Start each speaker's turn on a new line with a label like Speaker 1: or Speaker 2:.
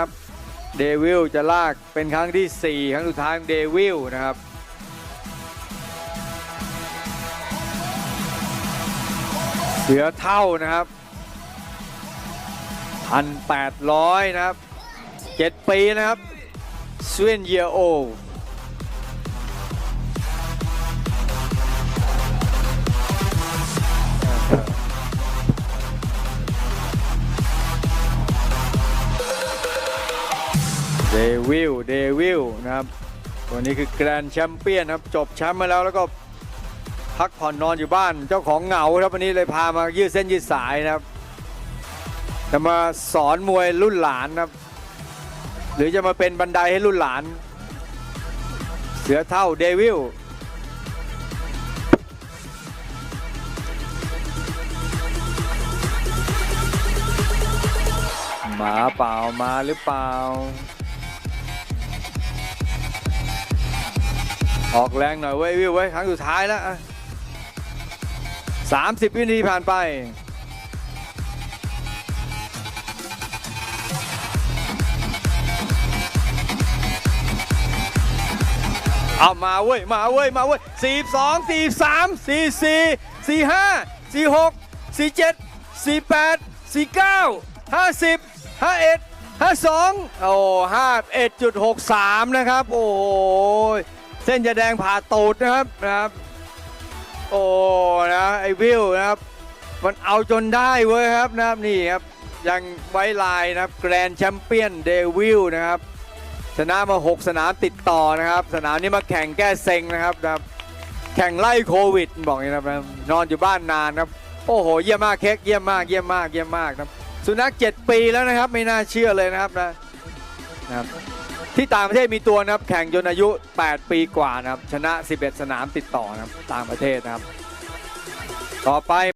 Speaker 1: นะครับ เดวิลจะลากเป็นครั้งที่ 4 ครั้งสุดท้ายของเดวิลนะครับเสือเท่านะครับ1,800 นะครับ 7 ปีนะครับสเวนเยโอ เดวิลเดวิลนะครับตัวนี้คือแกรนแชมเปี้ยนครับจบแชมป์มาแล้วแล้วก็พักผ่อนนอนอยู่บ้านเจ้าของเหงาครับวันนี้เลยพามายืดเส้นยืดสายนะครับ จะมาสอนมวยรุ่นหลานนะครับ หรือจะมาเป็นบันไดให้รุ่นหลาน เสือเท่าเดวิลหมาเปล่ามาหรือเปล่า ออกแรงหน่อยเว้ยวิวเว้ยครั้งสุดท้ายแล้วสามสิบวินาทีผ่านไป เอามาเว้ย มาเว้ย มาเว้ยสี่สองสี่สามสี่สี่สี่ห้าสี่หกสี่เจ็ดสี่แปดสี่เก้าห้าสิบห้าเอ็ดห้าสองโอ้ห้าเอ็ดจุดหกสามนะครับ โอ้โห เส้นจะแดงผ่าตูดนะครับนะครับ โอ้นะไอวิวนะครับ มันเอาจนได้เว้ยครับนะครับนี่ครับยังไว้ลายนะครับแกรนแชมเปี้ยนเดวิลนะครับ ชนะมา 6 สนามติดต่อนะครับ สนามนี้มาแข่งแก้เซ็งนะครับนะครับ แข่งไล่โควิดบอกอย่างนี้นะครับ นอนอยู่บ้านนานครับ โอ้โห เยี่ยมมากเค้กเยี่ยมมากเยี่ยมมากเยี่ยมมากนะครับ สุนัข 7 ปีแล้วนะครับ ไม่น่าเชื่อเลยนะครับนะนะครับ ที่ต่างประเทศมีตัวนะครับแข่งจนอายุ 8 ปีกว่านะครับชนะ 11 สนามติดต่อนะครับต่างประเทศนะครับ ต่อไป